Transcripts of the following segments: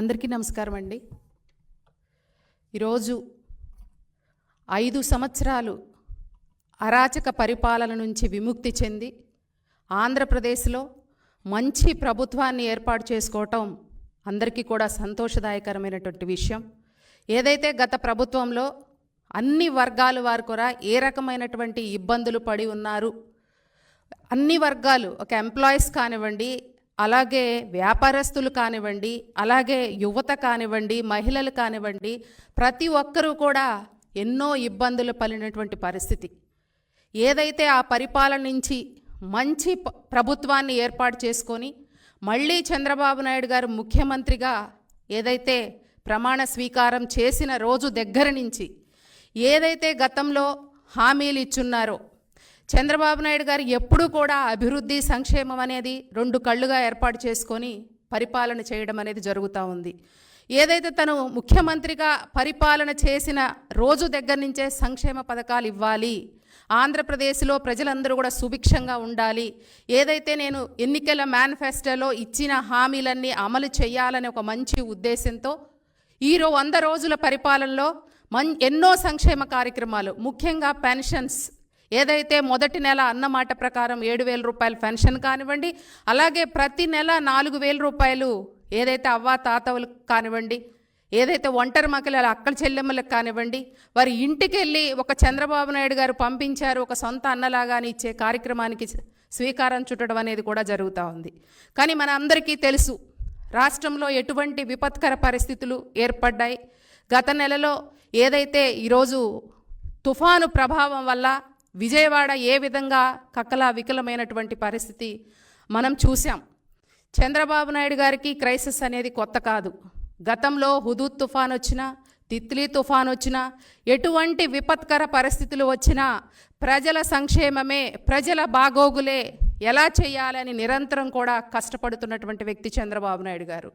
అందరికీ నమస్కారం అండి. ఈరోజు ఐదు సంవత్సరాలు అరాచక పరిపాలన నుంచి విముక్తి చెంది ఆంధ్రప్రదేశ్లో మంచి ప్రభుత్వాన్ని ఏర్పాటు చేసుకోవటం అందరికీ కూడా సంతోషదాయకరమైనటువంటి విషయం. ఏదైతే గత ప్రభుత్వంలో అన్ని వర్గాలు వారు కూడా ఏ రకమైనటువంటి ఇబ్బందులు పడి ఉన్నారు అన్ని వర్గాలు ఒక ఎంప్లాయీస్ కానివ్వండి అలాగే వ్యాపారస్తులు కానివ్వండి అలాగే యువత కానివ్వండి మహిళలు కానివ్వండి ప్రతి ఒక్కరూ కూడా ఎన్నో ఇబ్బందులు పలినటువంటి పరిస్థితి. ఏదైతే ఆ పరిపాలన నుంచి మంచి ప్రభుత్వాన్ని ఏర్పాటు చేసుకొని మళ్ళీ చంద్రబాబు నాయుడు గారు ముఖ్యమంత్రిగా ఏదైతే ప్రమాణ స్వీకారం చేసిన రోజు దగ్గర నుంచి ఏదైతే గతంలో హామీలు ఇచ్చున్నారో చంద్రబాబు నాయుడు గారు ఎప్పుడూ కూడా అభివృద్ధి సంక్షేమం అనేది రెండు కళ్ళుగా ఏర్పాటు చేసుకొని పరిపాలన చేయడం అనేది జరుగుతూ ఉంది. ఏదైతే తను ముఖ్యమంత్రిగా పరిపాలన చేసిన రోజు దగ్గర నుంచే సంక్షేమ పథకాలు ఇవ్వాలి ఆంధ్రప్రదేశ్లో ప్రజలందరూ కూడా సుభిక్షంగా ఉండాలి ఏదైతే నేను ఎన్నికల మేనిఫెస్టోలో ఇచ్చిన హామీలన్నీ అమలు చేయాలనే ఒక మంచి ఉద్దేశంతో ఈరో వంద రోజుల పరిపాలనలో మన్ ఎన్నో సంక్షేమ కార్యక్రమాలు ముఖ్యంగా పెన్షన్స్ ఏదైతే మొదటి నెల అన్నమాట ప్రకారం ఏడు వేల రూపాయలు పెన్షన్ కానివ్వండి అలాగే ప్రతి నెల నాలుగు వేల రూపాయలు ఏదైతే అవ్వ తాతవులకు కానివ్వండి ఏదైతే ఒంటరి మహిళల అక్కల చెల్లెమ్మలకు కానివ్వండి వారి ఇంటికి వెళ్ళి ఒక చంద్రబాబు నాయుడు గారు పంపించారు ఒక సొంత అన్నలాగాని ఇచ్చే కార్యక్రమానికి స్వీకారం చుట్టడం అనేది కూడా జరుగుతూ ఉంది. కానీ మన అందరికీ తెలుసు రాష్ట్రంలో ఎటువంటి విపత్కర పరిస్థితులు ఏర్పడ్డాయి. గత నెలలో ఏదైతే ఈరోజు తుఫాను ప్రభావం వల్ల విజయవాడ ఏ విధంగా కక్కలా వికలమైనటువంటి పరిస్థితి మనం చూసాం చంద్రబాబు నాయుడు గారికి క్రైసిస్ అనేది కొత్త కాదు. గతంలో హుదూద్ తుఫాన్ వచ్చినా తిత్లీ తుఫాన్ వచ్చినా ఎటువంటి విపత్కర పరిస్థితులు వచ్చినా ప్రజల సంక్షేమమే ప్రజల బాగోగులే ఎలా చేయాలని నిరంతరం కూడా కష్టపడుతున్నటువంటి వ్యక్తి చంద్రబాబు నాయుడు గారు.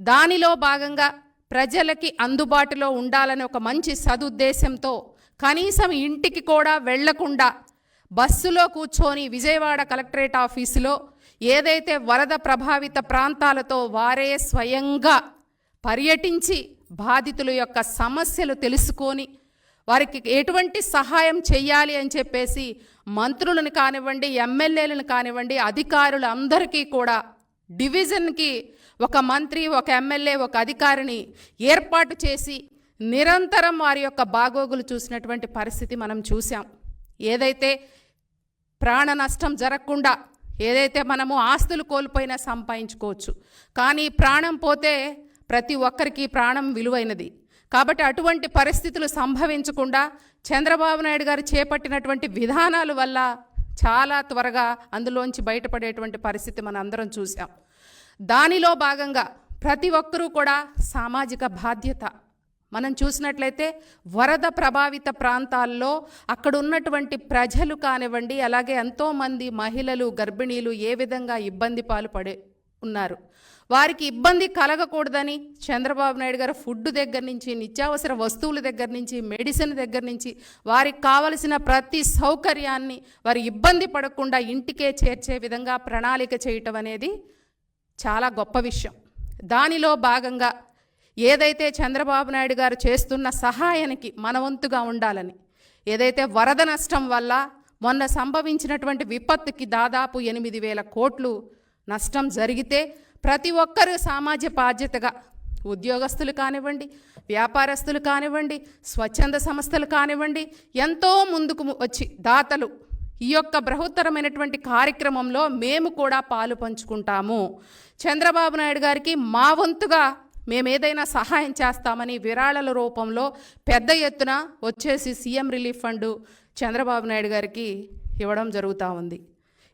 దానిలో భాగంగా ప్రజలకి అందుబాటులో ఉండాలని ఒక మంచి సదుద్దేశంతో కనీసం ఇంటికి కూడా వెళ్ళకుండా బస్సులో కూర్చొని విజయవాడ కలెక్టరేట్ ఆఫీసులో ఏదైతే వరద ప్రభావిత ప్రాంతాలతో వారే స్వయంగా పర్యటించి బాధితుల యొక్క సమస్యలు తెలుసుకొని వారికి ఎటువంటి సహాయం చేయాలి అని చెప్పేసి మంత్రులను కానివ్వండి ఎమ్మెల్యేలను కానివ్వండి అధికారులు అందరికీ కూడా డివిజన్కి ఒక మంత్రి ఒక ఎమ్మెల్యే ఒక అధికారిని ఏర్పాటు చేసి నిరంతరం వారి యొక్క బాగోగులు చూసినటువంటి పరిస్థితి మనం చూసాం ఏదైతే ప్రాణ నష్టం జరగకుండా ఏదైతే మనము ఆస్తులు కోల్పోయినా సంపాదించుకోవచ్చు. కానీ ప్రాణం పోతే ప్రతి ఒక్కరికి ప్రాణం విలువైనది. కాబట్టి అటువంటి పరిస్థితులు సంభవించకుండా చంద్రబాబు నాయుడు గారు చేపట్టినటువంటి విధానాల వల్ల చాలా త్వరగా అందులోంచి బయటపడేటువంటి పరిస్థితి మనం అందరం చూసాం దానిలో భాగంగా ప్రతి ఒక్కరూ కూడా సామాజిక బాధ్యత. మనం చూసినట్లయితే వరద ప్రభావిత ప్రాంతాల్లో అక్కడ ఉన్నటువంటి ప్రజలు కానివ్వండి అలాగే ఎంతోమంది మహిళలు గర్భిణీలు ఏ విధంగా ఇబ్బంది పాలు పడే ఉన్నారు. వారికి ఇబ్బంది కలగకూడదని చంద్రబాబు నాయుడు గారు ఫుడ్ దగ్గర నుంచి నిత్యావసర వస్తువుల దగ్గర నుంచి మెడిసిన్ దగ్గర నుంచి వారికి కావలసిన ప్రతి సౌకర్యాన్ని వారి ఇబ్బంది పడకుండా ఇంటికే చేర్చే విధంగా ప్రణాళిక చేయటం అనేది చాలా గొప్ప విషయం. దానిలో భాగంగా ఏదైతే చంద్రబాబు నాయుడు గారు చేస్తున్న సహాయానికి మనవంతుగా ఉండాలని ఏదైతే వరద నష్టం వల్ల మొన్న సంభవించినటువంటి విపత్తుకి దాదాపు ఎనిమిది వేల కోట్లు నష్టం జరిగితే ప్రతి ఒక్కరూ సామాజిక బాధ్యతగా ఉద్యోగస్తులు కానివ్వండి వ్యాపారస్తులు కానివ్వండి స్వచ్ఛంద సంస్థలు కానివ్వండి ఎంతో ముందుకు వచ్చి దాతలు ఈ యొక్క బృహత్తరమైనటువంటి కార్యక్రమంలో మేము కూడా పాలు పంచుకుంటాము. చంద్రబాబు నాయుడు గారికి మా వంతుగా మేము ఏదైనా సహాయం చేస్తామని విరాళాల రూపంలో పెద్ద ఎత్తున వచ్చేసి CM relief fund Chandrababu Naidu గారికి ఇవ్వడం జరుగుతూ ఉంది.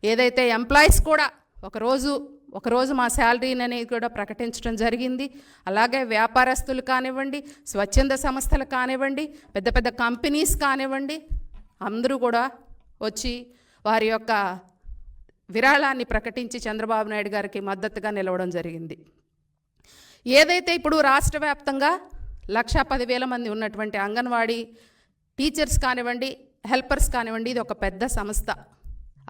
ఏదైతే ఎంప్లాయీస్ కూడా ఒకరోజు ఒకరోజు మా శాలరీని అనేది కూడా ప్రకటించడం జరిగింది. అలాగే వ్యాపారస్తులు కానివ్వండి స్వచ్ఛంద సంస్థలు కానివ్వండి పెద్ద పెద్ద కంపెనీస్ కానివ్వండి అందరూ కూడా వచ్చి వారి యొక్క విరాళాన్ని ప్రకటించి చంద్రబాబు నాయుడు గారికి మద్దతుగా నిలవడం జరిగింది. ఏదైతే ఇప్పుడు రాష్ట్ర వ్యాప్తంగా లక్షా పదివేల మంది ఉన్నటువంటి అంగన్వాడీ టీచర్స్ కానివ్వండి హెల్పర్స్ కానివ్వండి ఇది ఒక పెద్ద సంస్థ.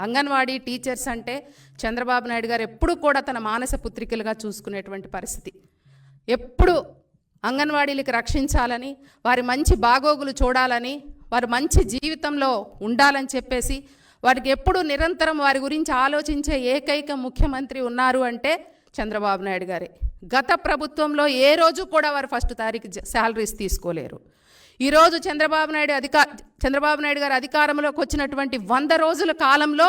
అంగన్వాడీ టీచర్స్ అంటే చంద్రబాబు నాయుడు గారు ఎప్పుడు కూడా తన మానస పుత్రికలుగా చూసుకునేటువంటి పరిస్థితి. ఎప్పుడు అంగన్వాడీలకి రక్షించాలని వారి మంచి బాగోగులు చూడాలని వారు మంచి జీవితంలో ఉండాలని చెప్పేసి వారికి ఎప్పుడు నిరంతరం వారి గురించి ఆలోచించే ఏకైక ముఖ్యమంత్రి ఉన్నారు అంటే చంద్రబాబు నాయుడు గారే. గత ప్రభుత్వంలో ఏ రోజు కూడా వారు ఫస్ట్ తారీఖు శాలరీస్ తీసుకోలేరు. ఈరోజు చంద్రబాబు నాయుడు అధికా చంద్రబాబు నాయుడు గారు అధికారంలోకి వచ్చినటువంటి వంద రోజుల కాలంలో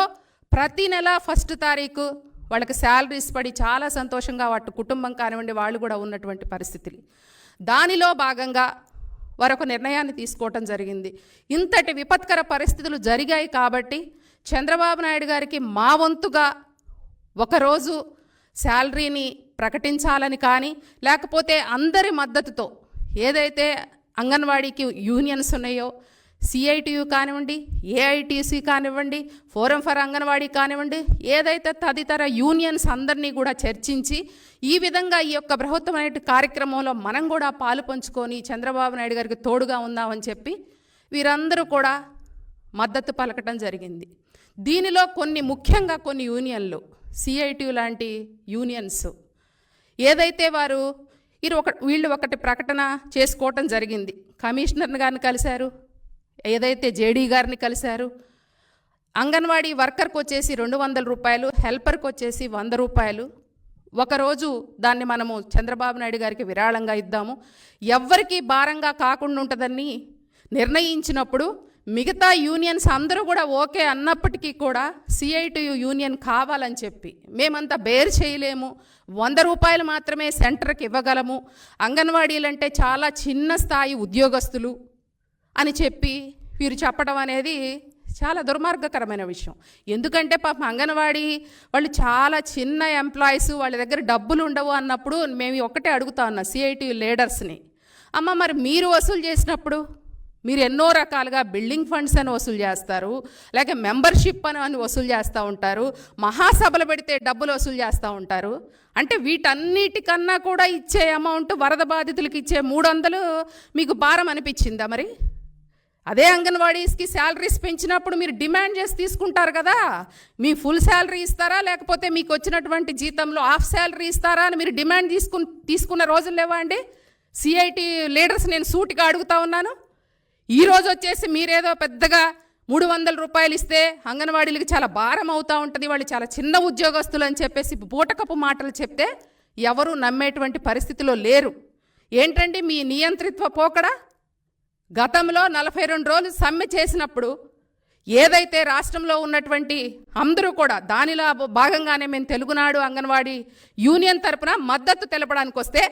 ప్రతి నెల ఫస్ట్ తారీఖు వాళ్ళకి శాలరీస్ పడి చాలా సంతోషంగా వాటి కుటుంబం కానివ్వండి వాళ్ళు కూడా ఉన్నటువంటి పరిస్థితులు దానిలో భాగంగా వారు ఒక నిర్ణయాన్ని తీసుకోవటం జరిగింది. ఇంతటి విపత్కర పరిస్థితులు జరిగాయి కాబట్టి చంద్రబాబు నాయుడు గారికి మా వంతుగా ఒకరోజు శాలరీని ప్రకటించాలని కానీ లేకపోతే అందరి మద్దతుతో ఏదైతే అంగన్వాడీకి యూనియన్స్ ఉన్నాయో సిఐటియు కానివ్వండి ఏఐటీసీ కానివ్వండి ఫోరం ఫర్ అంగన్వాడీ కానివ్వండి ఏదైతే తదితర యూనియన్స్ అందరినీ కూడా చర్చించి ఈ విధంగా ఈ యొక్క బృహత్తమైన కార్యక్రమంలో మనం కూడా పాలు పంచుకొని చంద్రబాబు నాయుడు గారికి తోడుగా ఉందామని చెప్పి వీరందరూ కూడా మద్దతు పలకటం జరిగింది. దీనిలో కొన్ని ముఖ్యంగా కొన్ని యూనియన్లు సిఐటి లాంటి యూనియన్స్ ఏదైతే వారు వీరు ఒక వీళ్ళు ఒకటి ప్రకటన చేసుకోవటం జరిగింది. కమిషనర్ని గారిని కలిశారు ఏదైతే జేడీ గారిని కలిశారు అంగన్వాడీ వర్కర్కి వచ్చేసి రెండు వందల రూపాయలు హెల్పర్కి వచ్చేసి వంద రూపాయలు. ఒకరోజు దాన్ని మనము చంద్రబాబు నాయుడు గారికి విరాళంగా ఇద్దాము. ఎవ్వరికీ భారంగా కాకుండా ఉంటుందని నిర్ణయించినప్పుడు మిగతా యూనియన్స్ అందరూ కూడా ఓకే అన్నప్పటికీ కూడా సిఐటియు యూనియన్ కావాలని చెప్పి మేమంతా బేర్ చేయలేము. వంద రూపాయలు మాత్రమే సెంటర్కి ఇవ్వగలము. అంగన్వాడీలంటే చాలా చిన్న స్థాయి ఉద్యోగస్తులు అని చెప్పి వీరు చెప్పడం అనేది చాలా దుర్మార్గకరమైన విషయం. ఎందుకంటే పాపం అంగన్వాడీ వాళ్ళు చాలా చిన్న ఎంప్లాయీస్ వాళ్ళ దగ్గర డబ్బులు ఉండవు అన్నప్పుడు మేము ఒకటే అడుగుతా ఉన్నా సిఐటి లీడర్స్ని. అమ్మ మరి మీరు వసూలు చేసినప్పుడు మీరు ఎన్నో రకాలుగా బిల్డింగ్ ఫండ్స్ అని వసూలు చేస్తారు లేక మెంబర్షిప్ అని అని వసూలు చేస్తూ ఉంటారు మహాసభలు పెడితే డబ్బులు వసూలు చేస్తూ ఉంటారు. అంటే వీటన్నిటికన్నా కూడా ఇచ్చే అమౌంట్ వరద బాధితులకు ఇచ్చే మూడు వందలు మీకు భారం అనిపించిందా మరి? అదే అంగన్వాడీస్కి శాలరీస్ పెంచినప్పుడు మీరు డిమాండ్ చేసి తీసుకుంటారు కదా మీ ఫుల్ శాలరీ ఇస్తారా లేకపోతే మీకు వచ్చినటువంటి జీతంలో హాఫ్ శాలరీ ఇస్తారా అని మీరు డిమాండ్ తీసుకు తీసుకున్న రోజులు లేవా అండి? సిఐటి లీడర్స్ నేను సూటిగా అడుగుతా ఉన్నాను. ఈరోజు వచ్చేసి మీరేదో పెద్దగా మూడు వందల రూపాయలు ఇస్తే అంగన్వాడీలకి చాలా భారం అవుతూ ఉంటుంది వాళ్ళు చాలా చిన్న ఉద్యోగస్తులు అని చెప్పేసి బూటకపు మాటలు చెప్తే ఎవరు నమ్మేటువంటి పరిస్థితిలో లేరు. ఏంటండి మీ నియంత్రిత్వ పోకడ? గతంలో నలభై రెండు రోజులు సమ్మె చేసినప్పుడు ఏదైతే రాష్ట్రంలో ఉన్నటువంటి అందరూ కూడా దానిలో భాగంగానే మేము తెలుగునాడు అంగన్వాడీ యూనియన్ తరపున మద్దతు తెలపడానికి వస్తే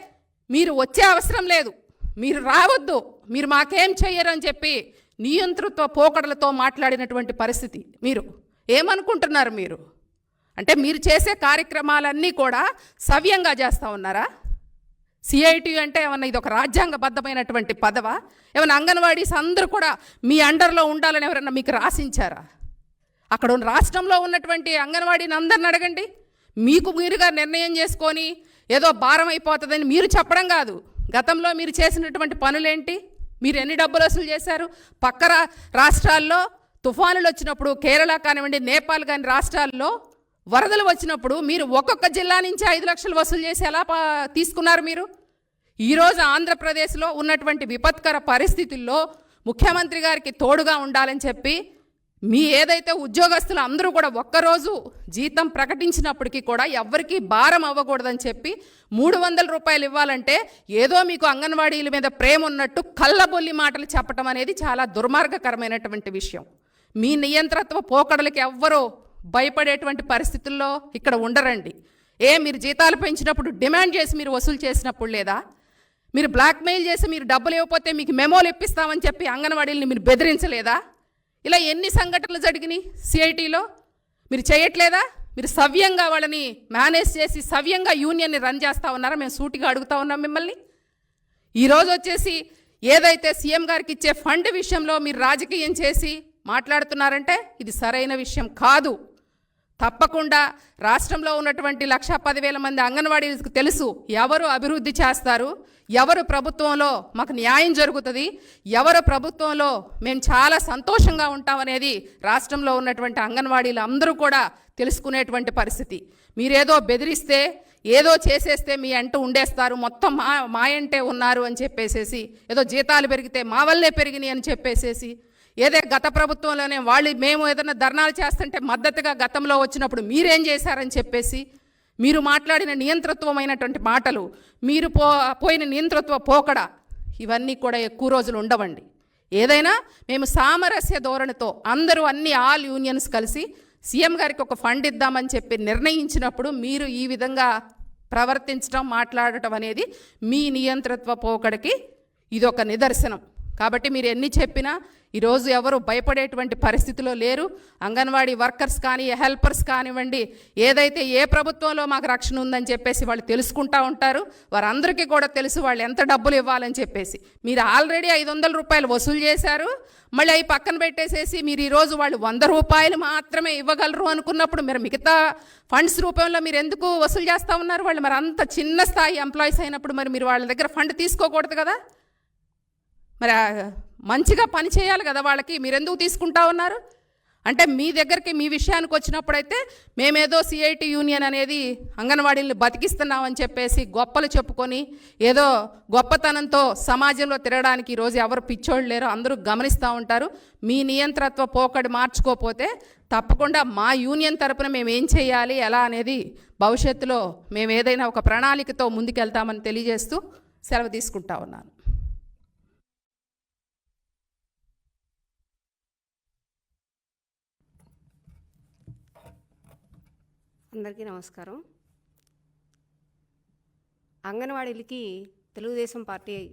మీరు వచ్చే అవసరం లేదు. మీరు రావద్దు మీరు మాకేం చెయ్యరు అని చెప్పి నియంతృత్వ పోకడలతో మాట్లాడినటువంటి పరిస్థితి. మీరు ఏమనుకుంటున్నారు మీరు? అంటే మీరు చేసే కార్యక్రమాలన్నీ కూడా సవ్యంగా చేస్తూ ఉన్నారా? సిఐటి అంటే ఏమన్నా ఇది ఒక రాజ్యాంగబద్ధమైనటువంటి పదవ? ఏమన్నా అంగన్వాడీస్ అందరూ కూడా మీ అండర్లో ఉండాలని ఎవరన్నా మీకు రాసించారా? అక్కడ ఉన్న రాష్ట్రంలో ఉన్నటువంటి అంగన్వాడీని అందరిని అడగండి. మీకు మీరుగా నిర్ణయం చేసుకొని ఏదో భారం అయిపోతుందని మీరు చెప్పడం కాదు. గతంలో మీరు చేసినటువంటి పనులేంటి? మీరు ఎన్ని డబ్బులు వసూలు చేశారు? పక్క రాష్ట్రాల్లో తుఫానులు వచ్చినప్పుడు కేరళ కానివ్వండి నేపాల్ కాని రాష్ట్రాల్లో వరదలు వచ్చినప్పుడు మీరు ఒక్కొక్క జిల్లా నుంచి ఐదు లక్షలు వసూలు చేసి ఎలా తీసుకున్నారు మీరు? ఈరోజు ఆంధ్రప్రదేశ్లో ఉన్నటువంటి విపత్కర పరిస్థితుల్లో ముఖ్యమంత్రి గారికి తోడుగా ఉండాలని చెప్పి మీ ఏదైతే ఉద్యోగస్తులు అందరూ కూడా ఒక్కరోజు జీతం ప్రకటించినప్పటికీ కూడా ఎవ్వరికీ భారం అవ్వకూడదని చెప్పి మూడు వందల రూపాయలు ఇవ్వాలంటే ఏదో మీకు అంగన్వాడీల మీద ప్రేమ ఉన్నట్టు కళ్ళబొల్లి మాటలు చెప్పటం అనేది చాలా దుర్మార్గకరమైనటువంటి విషయం. మీ నియంత్రత్వ పోకడలకి ఎవ్వరూ భయపడేటువంటి పరిస్థితుల్లో ఇక్కడ ఉండరండి. ఏ మీరు జీతాలు పెంచినప్పుడు డిమాండ్ చేసి మీరు వసూలు చేసినప్పుడు లేదా? మీరు బ్లాక్మెయిల్ చేసి మీరు డబ్బులు ఇవ్వకపోతే మీకు మెమోలు ఇప్పిస్తామని చెప్పి అంగన్వాడీలని మీరు బెదిరించలేదా? ఇలా ఎన్ని సంఘటనలు జరిగినాయి? సిఐటిలో మీరు చేయట్లేదా? మీరు సవ్యంగా వాళ్ళని మేనేజ్ చేసి సవ్యంగా యూనియన్ని రన్ చేస్తూ ఉన్నారా? మేము సూటిగా అడుగుతా ఉన్నాం మిమ్మల్ని. ఈరోజు వచ్చేసి ఏదైతే సీఎం గారికి ఇచ్చే ఫండ్ విషయంలో మీరు రాజకీయం చేసి మాట్లాడుతున్నారంటే ఇది సరైన విషయం కాదు. తప్పకుండా రాష్ట్రంలో ఉన్నటువంటి లక్ష పదివేల మంది అంగన్వాడీలకు తెలుసు ఎవరు అభివృద్ధి చేస్తారు? ఎవరు ప్రభుత్వంలో మాకు న్యాయం జరుగుతుంది? ఎవరు ప్రభుత్వంలో మేము చాలా సంతోషంగా ఉంటామనేది రాష్ట్రంలో ఉన్నటువంటి అంగన్వాడీలు అందరూ కూడా తెలుసుకునేటువంటి పరిస్థితి. మీరేదో బెదిరిస్తే ఏదో చేసేస్తే మీ అంటూ ఉండేస్తారు. మొత్తం మా మా అంటే ఉన్నారు అని చెప్పేసేసి ఏదో జీతాలు పెరిగితే మా వల్లే పెరిగినాయి అని చెప్పేసేసి ఏదే గత ప్రభుత్వంలోనే వాళ్ళు మేము ఏదైనా ధర్నాలు చేస్తుంటే మద్దతుగా గతంలో వచ్చినప్పుడు మీరేం చేశారని చెప్పేసి మీరు మాట్లాడిన నియంతృత్వమైనటువంటి మాటలు మీరు పో పోయిన నియంతృత్వ పోకడ ఇవన్నీ కూడా ఎక్కువ రోజులు ఉండవండి. ఏదైనా మేము సామరస్య ధోరణితో అందరూ అన్ని ఆల్ యూనియన్స్ కలిసి సీఎం గారికి ఒక ఫండ్ ఇద్దామని చెప్పి నిర్ణయించినప్పుడు మీరు ఈ విధంగా ప్రవర్తించడం మాట్లాడటం అనేది మీ నియంతృత్వ పోకడకి ఇది ఒక నిదర్శనం. కాబట్టి మీరు ఎన్ని చెప్పినా ఈరోజు ఎవరు భయపడేటువంటి పరిస్థితిలో లేరు. అంగన్వాడీ వర్కర్స్ కానీ హెల్పర్స్ కానివ్వండి ఏదైతే ఏ ప్రభుత్వంలో మాకు రక్షణ ఉందని చెప్పేసి వాళ్ళు తెలుసుకుంటా ఉంటారు. వారందరికీ కూడా తెలుసు వాళ్ళు ఎంత డబ్బులు ఇవ్వాలని చెప్పేసి. మీరు ఆల్రెడీ ఐదు వందల రూపాయలు వసూలు చేశారు. మళ్ళీ అవి పక్కన పెట్టేసేసి మీరు ఈరోజు వాళ్ళు వంద రూపాయలు మాత్రమే ఇవ్వగలరు అనుకున్నప్పుడు మీరు మిగతా ఫండ్స్ రూపంలో మీరు ఎందుకు వసూలు చేస్తూ ఉన్నారు? వాళ్ళు మరి అంత చిన్న స్థాయి ఎంప్లాయీస్ అయినప్పుడు మరి మీరు వాళ్ళ దగ్గర ఫండ్ తీసుకోకూడదు కదా? మరి మంచిగా పని చేయాలి కదా వాళ్ళకి? మీరు ఎందుకు తీసుకుంటా ఉన్నారు? అంటే మీ దగ్గరికి మీ విషయానికి వచ్చినప్పుడైతే మేమేదో సిఐటి యూనియన్ అనేది అంగన్వాడీలను బతికిస్తున్నామని చెప్పేసి గొప్పలు చెప్పుకొని ఏదో గొప్పతనంతో సమాజంలో తిరగడానికి ఈరోజు ఎవరు పిచ్చోళ్ళు లేరో అందరూ గమనిస్తూ ఉంటారు. మీ నియంత్రత్వ పోకడి మార్చుకోపోతే తప్పకుండా మా యూనియన్ తరపున మేము ఏం చేయాలి ఎలా అనేది భవిష్యత్తులో మేము ఏదైనా ఒక ప్రణాళికతో ముందుకెళ్తామని తెలియజేస్తూ సెలవు తీసుకుంటా ఉన్నాను. అందరికీ నమస్కారం. అంగన్వాడీలకి తెలుగుదేశం పార్టీ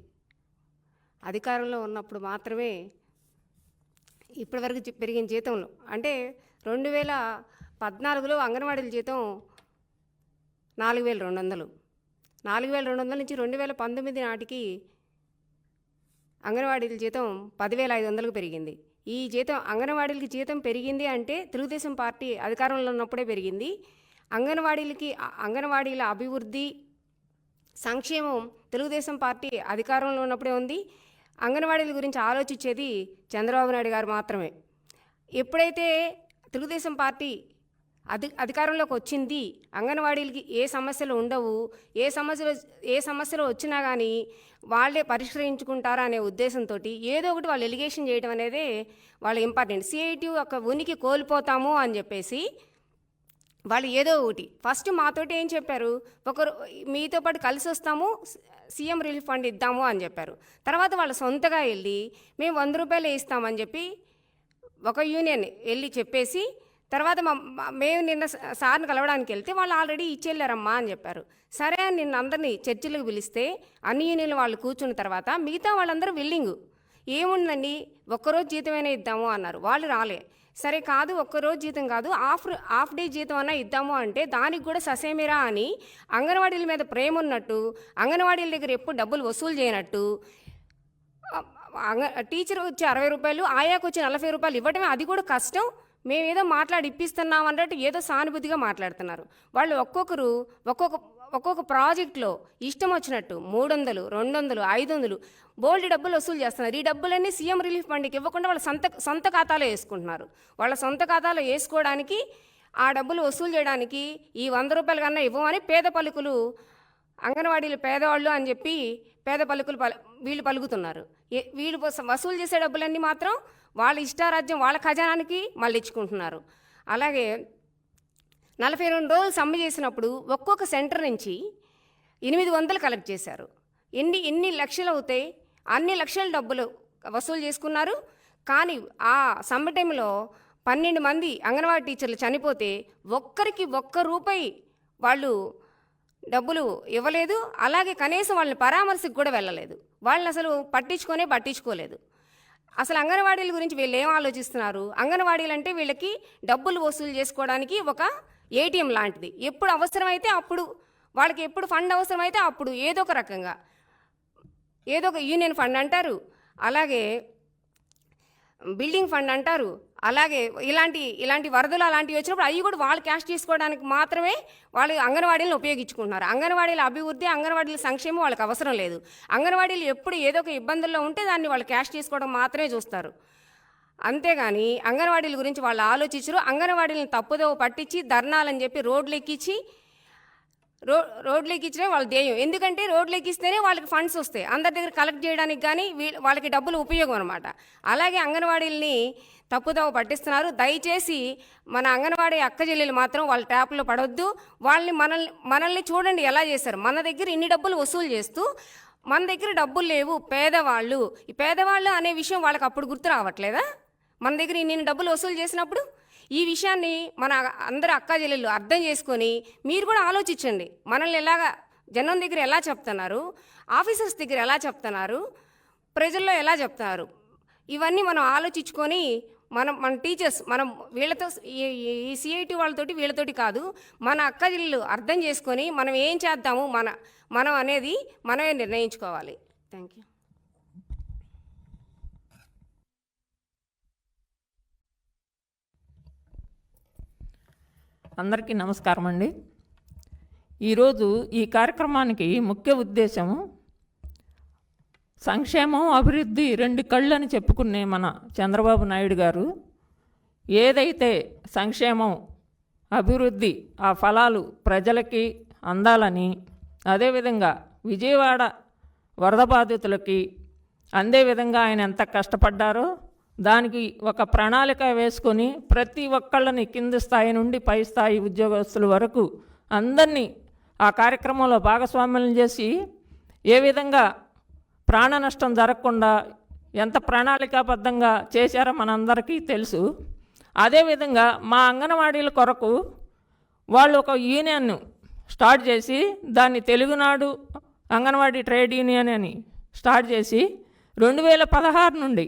అధికారంలో ఉన్నప్పుడు మాత్రమే ఇప్పటివరకు పెరిగిన జీతంలో. అంటే రెండు వేల పద్నాలుగులో అంగన్వాడీల జీతం నాలుగు వేల రెండు వందలు. నాలుగు వేల రెండు వందల నుంచి రెండు వేల పంతొమ్మిది నాటికి అంగన్వాడీల జీతం పదివేల ఐదు వందలకు పెరిగింది. ఈ జీతం అంగన్వాడీలకి జీతం పెరిగింది అంటే తెలుగుదేశం పార్టీ అధికారంలో ఉన్నప్పుడే పెరిగింది. అంగన్వాడీలకి అంగన్వాడీల అభివృద్ధి సంక్షేమం తెలుగుదేశం పార్టీ అధికారంలో ఉన్నప్పుడే ఉంది. అంగన్వాడీల గురించి ఆలోచించేది చంద్రబాబు నాయుడు గారు మాత్రమే. ఎప్పుడైతే తెలుగుదేశం పార్టీ అధి అధికారంలోకి వచ్చింది అంగన్వాడీలకి ఏ సమస్యలు ఉండవు ఏ సమస్యలు ఏ సమస్యలు వచ్చినా కానీ వాళ్ళే పరిష్కరించుకుంటారా అనే ఉద్దేశంతో ఏదో ఒకటి వాళ్ళు ఎలిగేషన్ చేయడం అనేది వాళ్ళ ఇంపార్టెంట్. సిఐటి యొక్క ఉనికి కోల్పోతాము అని చెప్పేసి వాళ్ళు ఏదో ఒకటి. ఫస్ట్ మాతోటి ఏం చెప్పారు? ఒకరు మీతో పాటు కలిసి వస్తాము సీఎం రిలీఫ్ ఫండ్ ఇద్దాము అని చెప్పారు. తర్వాత వాళ్ళు సొంతగా వెళ్ళి మేము వంద రూపాయలు ఇస్తామని చెప్పి ఒక యూనియన్ వెళ్ళి చెప్పేసి తర్వాత మేము నిన్న సార్ని కలవడానికి వెళ్తే వాళ్ళు ఆల్రెడీ ఇచ్చెళ్ళారమ్మా అని చెప్పారు. సరే అని నిన్న అందరినీ చర్చిలకు పిలిస్తే అన్ని యూనియన్లు వాళ్ళు కూర్చున్న తర్వాత మిగతా వాళ్ళందరూ విల్లింగు. ఏముందండి? ఒక్కరోజు జీతమైనా ఇద్దాము అన్నారు. వాళ్ళు రాలే. సరే కాదు ఒక్కరోజు జీతం కాదు హాఫ్ హాఫ్ డే జీతం అన్నా ఇద్దాము అంటే దానికి కూడా ససేమిరా అని అంగన్వాడీల మీద ప్రేమ ఉన్నట్టు అంగన్వాడీల దగ్గర ఎప్పుడు డబ్బులు వసూలు చేయనట్టు అంగ టీచర్ వచ్చి అరవై రూపాయలు ఆయాకు వచ్చి నలభై రూపాయలు ఇవ్వటమే అది కూడా కష్టం. మేమేదో మాట్లాడి ఇప్పిస్తున్నాం అన్నట్టు ఏదో సానుభూతిగా మాట్లాడుతున్నారు. వాళ్ళు ఒక్కొక్కరు ఒక్కొక్క ఒక్కొక్క ప్రాజెక్ట్లో ఇష్టం వచ్చినట్టు మూడు వందలు రెండు వందలు ఐదు వందలు బోల్డ్ డబ్బులు వసూలు చేస్తున్నారు. ఈ డబ్బులన్నీ సీఎం రిలీఫ్ ఫండ్కి ఇవ్వకుండా వాళ్ళ సొంత సొంత ఖాతాలో వేసుకుంటున్నారు. వాళ్ళ సొంత ఖాతాలో వేసుకోవడానికి ఆ డబ్బులు వసూలు చేయడానికి ఈ వంద రూపాయలు కన్నా ఇవ్వమని పేద పలుకులు అంగన్వాడీలు పేదవాళ్ళు అని చెప్పి పేద పలుకులు పల వీళ్ళు పలుకుతున్నారు. వీళ్ళు వసూలు చేసే డబ్బులన్నీ మాత్రం వాళ్ళ ఇష్టారాజ్యం వాళ్ళ ఖజానానికి మళ్ళించుకుంటున్నారు అలాగే నలభై రెండు రోజులు సమ్మె చేసినప్పుడు ఒక్కొక్క సెంటర్ నుంచి ఎనిమిది వందలు కలెక్ట్ చేశారు. ఎన్ని ఎన్ని లక్షలు అవుతాయి అన్ని లక్షల డబ్బులు వసూలు చేసుకున్నారు. కానీ ఆ సమ్మె టైంలో పన్నెండు మంది అంగన్వాడీ టీచర్లు చనిపోతే ఒక్కరికి ఒక్క రూపాయి వాళ్ళు డబ్బులు ఇవ్వలేదు. అలాగే కనీసం వాళ్ళని పరామర్శకు కూడా వెళ్ళలేదు. వాళ్ళని అసలు పట్టించుకొనే పట్టించుకోలేదు. అసలు అంగన్వాడీల గురించి వీళ్ళు ఏం ఆలోచిస్తున్నారు? అంగన్వాడీలు అంటే వీళ్ళకి డబ్బులు వసూలు చేసుకోవడానికి ఒక ఏటీఎం లాంటిది. ఎప్పుడు అవసరమైతే అప్పుడు వాళ్ళకి ఎప్పుడు ఫండ్ అవసరమైతే అప్పుడు ఏదో ఒక రకంగా ఏదో ఒక యూనియన్ ఫండ్ అంటారు. అలాగే బిల్డింగ్ ఫండ్ అంటారు. అలాగే ఇలాంటి ఇలాంటి వరదలు అలాంటివి వచ్చినప్పుడు అవి కూడా వాళ్ళు క్యాష్ తీసుకోవడానికి మాత్రమే వాళ్ళు అంగన్వాడీలను ఉపయోగించుకుంటున్నారు. అంగన్వాడీల అభివృద్ధి అంగన్వాడీల సంక్షేమం వాళ్ళకి అవసరం లేదు. అంగన్వాడీలు ఎప్పుడు ఏదో ఒక ఇబ్బందుల్లో ఉంటే దాన్ని వాళ్ళు క్యాష్ తీసుకోవడం మాత్రమే చూస్తారు. అంతేగాని అంగన్వాడీల గురించి వాళ్ళు ఆలోచించరు. అంగన్వాడీలను తప్పుదోవ పట్టించి ధర్నాలని చెప్పి రోడ్లు ఎక్కించి రో రోడ్లు ఎక్కించడం వాళ్ళ ధ్యేయం. ఎందుకంటే రోడ్లు ఎక్కిస్తేనే వాళ్ళకి ఫండ్స్ వస్తాయి. అందరి దగ్గర కలెక్ట్ చేయడానికి కానీ వీ- వాళ్ళకి డబ్బులు ఉపయోగం అనమాట అలాగే అంగన్వాడీలని తప్పుదోవ పట్టిస్తున్నారు. దయచేసి మన అంగన్వాడీ అక్క చెల్లెలు మాత్రం వాళ్ళ ట్యాప్లో పడవద్దు వాళ్ళని మనల్ని మనల్ని చూడండి ఎలా చేశారు. మన దగ్గర ఇన్ని డబ్బులు వసూలు చేస్తూ మన దగ్గర డబ్బులు లేవు. పేదవాళ్ళు ఈ పేదవాళ్ళు అనే విషయం వాళ్ళకి అప్పుడు గుర్తు రావట్లేదా? మన దగ్గర ఇన్ని డబ్బులు వసూలు చేసినప్పుడు ఈ విషయాన్ని మన అందరు అక్క చెల్లెళ్ళు అర్థం చేసుకొని మీరు కూడా ఆలోచించండి. మనల్ని ఎలాగా జనం దగ్గర ఎలా చెప్తున్నారు ఆఫీసర్స్ దగ్గర ఎలా చెప్తున్నారు ప్రజల్లో ఎలా చెప్తున్నారు ఇవన్నీ మనం ఆలోచించుకొని మనం మన టీచర్స్ మనం వీళ్ళతో ఈ- ఈ సిఐటి వాళ్ళతోటి వీళ్ళతోటి కాదు మన అక్క చెల్లెళ్ళు అర్థం చేసుకొని మనం ఏం చేద్దాము మన మనం అనేది మనమే నిర్ణయించుకోవాలి. థ్యాంక్ యూ అందరికీ నమస్కారం అండి. ఈరోజు ఈ కార్యక్రమానికి ముఖ్య ఉద్దేశం సంక్షేమం అభివృద్ధి రెండు కళ్ళు అని చెప్పుకునే మన చంద్రబాబు నాయుడు గారు ఏదైతే సంక్షేమం అభివృద్ధి ఆ ఫలాలు ప్రజలకి అందాలని అదేవిధంగా విజయవాడ వరద బాధితులకి అందే విధంగా ఆయన ఎంత కష్టపడ్డారో దానికి ఒక ప్రణాళిక వేసుకొని ప్రతి ఒక్కళ్ళని కింది స్థాయి నుండి పై స్థాయి ఉద్యోగస్తుల వరకు అందరినీ ఆ కార్యక్రమంలో భాగస్వామ్యం చేసి ఏ విధంగా ప్రాణ నష్టం జరగకుండా ఎంత ప్రణాళికాబద్ధంగా చేశారో మనందరికీ తెలుసు. అదేవిధంగా మా అంగన్వాడీల కొరకు వాళ్ళు ఒక యూనియన్ను స్టార్ట్ చేసి దాన్ని తెలుగునాడు అంగన్వాడీ ట్రేడ్ యూనియన్ అని స్టార్ట్ చేసి రెండు వేల పదహారు నుండి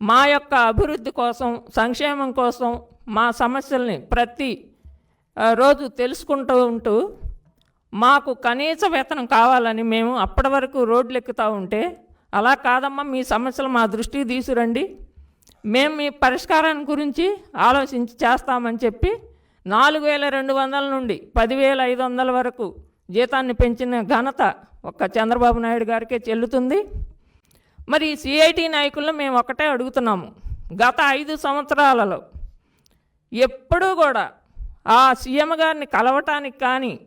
మా యొక్క అభివృద్ధి కోసం సంక్షేమం కోసం మా సమస్యల్ని ప్రతి రోజు తెలుసుకుంటూ ఉంటూ మాకు కనీస వేతనం కావాలని మేము అప్పటి వరకు రోడ్లు ఎక్కుతూ ఉంటే అలా కాదమ్మా మీ సమస్యలు మా దృష్టికి తీసురండి మేము మీ పరిష్కారాన్ని గురించి ఆలోచించి చేస్తామని చెప్పి నాలుగు వేల రెండు వందల నుండి పదివేల ఐదు వందల వరకు జీతాన్ని పెంచిన ఘనత ఒక్క చంద్రబాబు నాయుడు గారికే చెల్లుతుంది. మరి సిఐటి నాయకులను మేము ఒకటే అడుగుతున్నాము. గత ఐదు సంవత్సరాలలో ఎప్పుడూ కూడా ఆ సీఎం గారిని కలవటానికి కానీ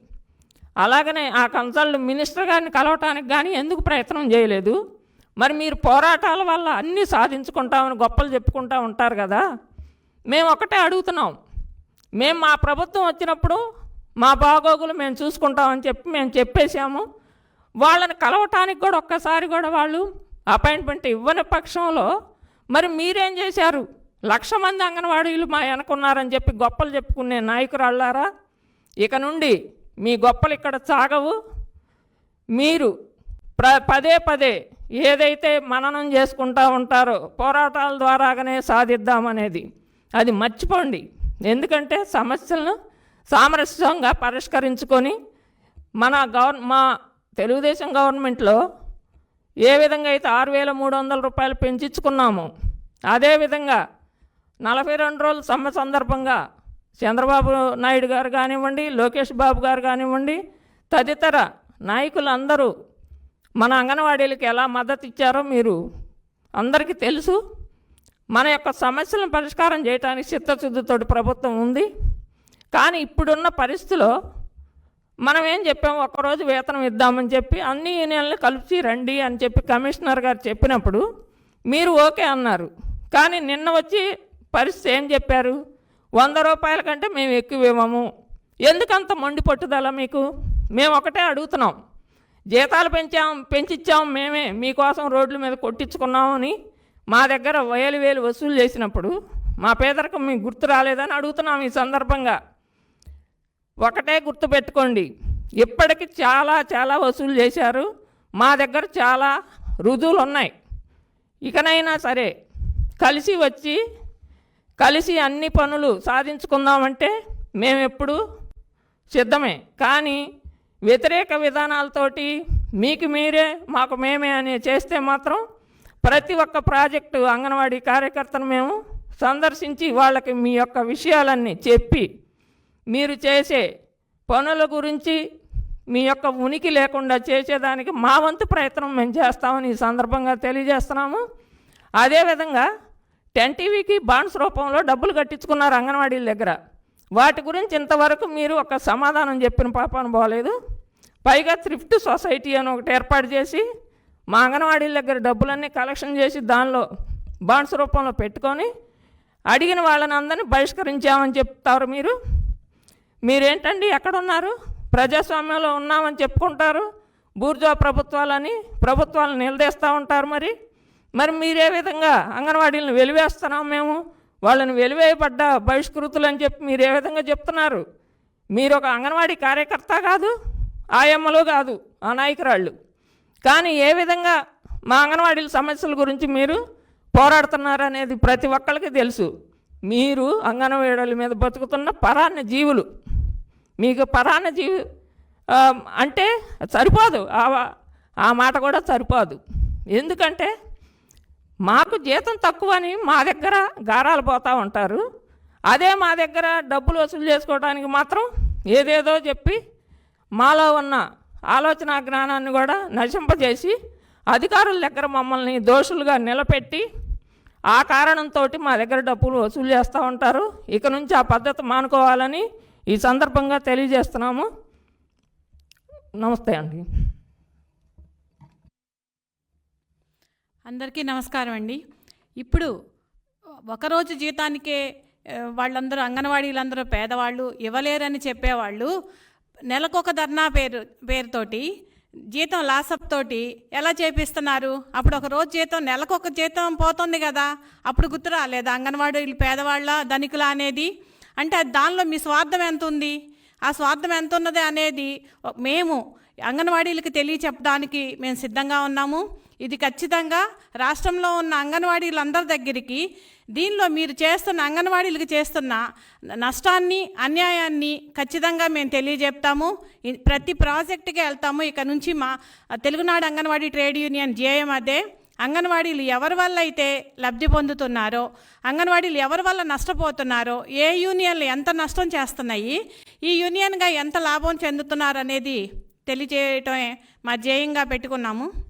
అలాగనే ఆ కన్సల్ట్ మినిస్టర్ గారిని కలవటానికి కానీ ఎందుకు ప్రయత్నం చేయలేదు? మరి మీరు పోరాటాల వల్ల అన్నీ సాధించుకుంటామని గొప్పలు చెప్పుకుంటా ఉంటారు కదా? మేము ఒకటే అడుగుతున్నాం. మేము మా ప్రభుత్వం వచ్చినప్పుడు మా బాగోగులు మేము చూసుకుంటామని చెప్పి మేము చెప్పేశాము. వాళ్ళని కలవటానికి కూడా ఒక్కసారి కూడా వాళ్ళు అపాయింట్మెంట్ ఇవ్వని పక్షంలో మరి మీరేం చేశారు? లక్ష మంది అంగన్వాడీలు మా వెనకున్నారని చెప్పి గొప్పలు చెప్పుకునే నాయకురాళ్ళారా? ఇక నుండి మీ గొప్పలు ఇక్కడ సాగవు. మీరు ప్ర పదే పదే ఏదైతే మననం చేసుకుంటూ ఉంటారో పోరాటాల ద్వారాగానే సాధిద్దామనేది. అది మర్చిపోండి. ఎందుకంటే సమస్యలను సామరస్యంగా పరిష్కరించుకొని మన గవర్ మా తెలుగుదేశం గవర్నమెంట్లో ఏ విధంగా అయితే ఆరు వేల మూడు వందల రూపాయలు పెంచుకున్నామో అదేవిధంగా నలభై రెండు రోజుల సమ్మె సందర్భంగా చంద్రబాబు నాయుడు గారు కానివ్వండి లోకేష్ బాబు గారు కానివ్వండి తదితర నాయకులందరూ మన అంగన్వాడీలకు ఎలా మద్దతు ఇచ్చారో మీరు అందరికీ తెలుసు. మన యొక్క సమస్యలను పరిష్కారం చేయడానికి చిత్తశుద్ధితోటి ప్రభుత్వం ఉంది. కానీ ఇప్పుడున్న పరిస్థితిలో మనం ఏం చెప్పాము? ఒక్కరోజు వేతనం ఇద్దామని చెప్పి అన్ని యూనియన్లు కలిసి రండి అని చెప్పి కమిషనర్ గారు చెప్పినప్పుడు మీరు ఓకే అన్నారు. కానీ నిన్న వచ్చి పరిస్థితి ఏం చెప్పారు? వంద రూపాయల కంటే మేము ఎక్కువ ఇవ్వము. ఎందుకంత మొండి పట్టుదల మీకు? మేము ఒకటే అడుగుతున్నాం. జీతాలు పెంచాం పెంచిచ్చాం మేమే. మీకోసం రోడ్ల మీద కొట్టించుకున్నామని మా దగ్గర వేలు వేలు వసూలు చేసినప్పుడు మా పేదరికం మీకు గుర్తు రాలేదని అడుగుతున్నాం ఈ సందర్భంగా. ఒకటే గుర్తుపెట్టుకోండి. ఇప్పటికి చాలా చాలా వసూలు చేశారు. మా దగ్గర చాలా రుజువులు ఉన్నాయి ఇకనైనా సరే కలిసి వచ్చి కలిసి అన్ని పనులు సాధించుకుందామంటే మేమెప్పుడు సిద్ధమే. కానీ వ్యతిరేక విధానాలతోటి మీకు మీరే మాకు మేమే అని చేస్తే మాత్రం ప్రతి ఒక్క ప్రాజెక్టు అంగన్వాడీ కార్యకర్తను మేము సందర్శించి వాళ్ళకి మీ యొక్క విషయాలన్నీ చెప్పి మీరు చేసే పనుల గురించి మీ యొక్క ఉనికి లేకుండా చేసేదానికి మా వంతు ప్రయత్నం మేము చేస్తామని ఈ సందర్భంగా తెలియజేస్తున్నాము. అదేవిధంగా టెన్ టీవీకి బాండ్స్ రూపంలో డబ్బులు కట్టించుకున్నారు అంగన్వాడీల దగ్గర. వాటి గురించి ఇంతవరకు మీరు ఒక సమాధానం చెప్పిన పాపాను పోలేదు. పైగా థ్రిఫ్ట్ సొసైటీ అని ఒకటి ఏర్పాటు చేసి మా అంగన్వాడీల దగ్గర డబ్బులన్నీ కలెక్షన్ చేసి దానిలో బాండ్స్ రూపంలో పెట్టుకొని అడిగిన వాళ్ళని అందరినీ బహిష్కరించామని చెప్తారు మీరు. మీరేంటండి ఎక్కడున్నారు? ప్రజాస్వామ్యంలో ఉన్నామని చెప్పుకుంటారు. బూర్జా ప్రభుత్వాలని ప్రభుత్వాలను నిలదీస్తూ ఉంటారు మరి. మరి మీరే విధంగా అంగన్వాడీలను వెలివేస్తున్నాం మేము. వాళ్ళని వెలివేయబడ్డ బహిష్కృతులు అని చెప్పి మీరు ఏ విధంగా చెప్తున్నారు? మీరు ఒక అంగన్వాడీ కార్యకర్త కాదు ఆయమ్మలు కాదు ఆ నాయకురాళ్ళు కానీ ఏ విధంగా మా అంగన్వాడీల సమస్యల గురించి మీరు పోరాడుతున్నారు అనేది ప్రతి ఒక్కరికి తెలుసు. మీరు అంగన్వాడీల మీద బతుకుతున్న పరాన్న జీవులు. మీకు పరాన్న జీవి అంటే సరిపోదు. ఆ ఆ మాట కూడా సరిపోదు. ఎందుకంటే మాకు జీతం తక్కువ అని మా దగ్గర గారాలు పోతూ ఉంటారు. అదే మా దగ్గర డబ్బులు వసూలు చేసుకోవడానికి మాత్రం ఏదేదో చెప్పి మాలో ఉన్న ఆలోచన జ్ఞానాన్ని కూడా నశింపజేసి అధికారుల దగ్గర మమ్మల్ని దోషులుగా నిలబెట్టి ఆ కారణంతో మా దగ్గర డబ్బులు వసూలు చేస్తూ ఉంటారు. ఇక నుంచి ఆ పద్ధతి మానుకోవాలని ఈ సందర్భంగా తెలియజేస్తున్నాము. నమస్తే అండి. అందరికీ నమస్కారం అండి. ఇప్పుడు ఒకరోజు జీతానికే వాళ్ళందరూ అంగన్వాడీలందరూ పేదవాళ్ళు ఇవ్వలేరని చెప్పేవాళ్ళు నెలకొక ధర్నా పేరు పేరుతోటి జీతం లాసప్ తోటి ఎలా చేపిస్తున్నారు? అప్పుడు ఒక రోజు జీతం నెలకొక జీతం పోతుంది కదా. అప్పుడు గుర్తు రాలేదా? అంగన్వాడీలు పేదవాళ్ళ ధనికుల అనేది అంటే దానిలో మీ స్వార్థం ఎంత ఉంది ఆ స్వార్థం ఎంత ఉన్నది అనేది మేము అంగన్వాడీలకు తెలియచెప్పడానికి మేము సిద్ధంగా ఉన్నాము. ఇది ఖచ్చితంగా రాష్ట్రంలో ఉన్న అంగన్వాడీలందరి దగ్గరికి దీనిలో మీరు చేస్తున్న అంగన్వాడీలకు చేస్తున్న నష్టాన్ని అన్యాయాన్ని ఖచ్చితంగా మేము తెలియజెప్తాము ప్రతి ప్రాజెక్టుకి వెళ్తాము. ఇక నుంచి మా Telugunadu Anganwadi trade union JM అదే. అంగన్వాడీలు ఎవరి వల్ల అయితే లబ్ధి పొందుతున్నారో అంగన్వాడీలు ఎవరి వల్ల నష్టపోతున్నారో ఏ యూనియన్లు ఎంత నష్టం చేస్తున్నాయి ఈ యూనియన్గా ఎంత లాభం చెందుతున్నారు అనేది తెలియజేయటమే మా ధ్యేయంగా పెట్టుకున్నాము.